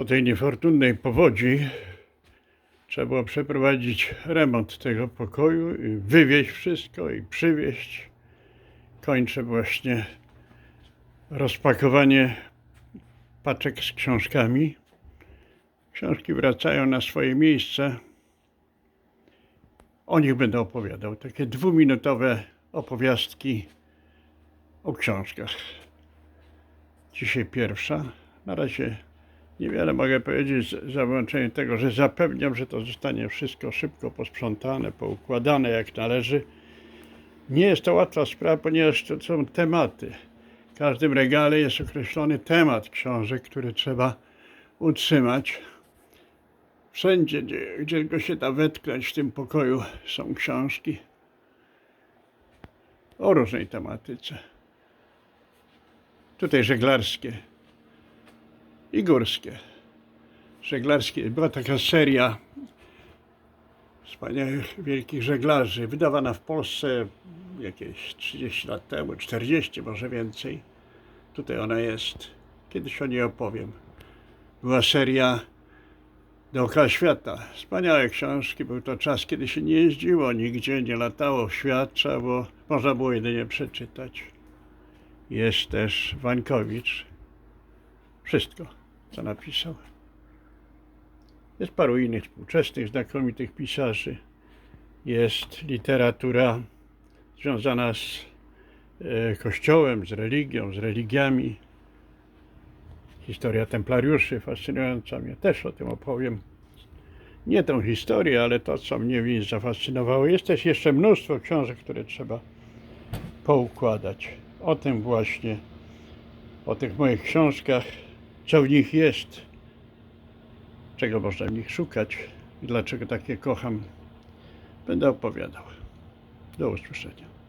Po tej niefortunnej powodzi trzeba było przeprowadzić remont tego pokoju i wywieźć wszystko i przywieźć. Kończę właśnie rozpakowanie paczek z książkami. Książki wracają na swoje miejsce. O nich będę opowiadał. Takie dwuminutowe opowiastki o książkach. Dzisiaj pierwsza. Na razie niewiele mogę powiedzieć za wyłączeniem tego, że zapewniam, że to zostanie wszystko szybko posprzątane, poukładane jak należy. Nie jest to łatwa sprawa, ponieważ to są tematy. W każdym regale jest określony temat książek, który trzeba utrzymać. Wszędzie, gdzie, gdzie go się da wetknąć w tym pokoju, są książki o różnej tematyce. Tutaj żeglarskie i górskie. Żeglarskie. Była taka seria wspaniałych, wielkich żeglarzy, wydawana w Polsce jakieś 30 lat temu, 40 może więcej. Tutaj ona jest. Kiedyś o niej opowiem. Była seria Dookoła świata. Wspaniałe książki. Był to czas, kiedy się nie jeździło nigdzie, nie latało w świat, można było jedynie przeczytać. Jest też Wańkowicz. Wszystko, co napisał. Jest paru innych współczesnych, znakomitych pisarzy. Jest literatura związana z e, kościołem, z religią, z religiami. Historia templariuszy fascynująca mnie. Też o tym opowiem. Nie tą historię, ale to, co mnie w niej zafascynowało. Jest też jeszcze mnóstwo książek, które trzeba poukładać. O tym właśnie, o tych moich książkach, co w nich jest, czego można w nich szukać i dlaczego takie kocham, będę opowiadał. Do usłyszenia.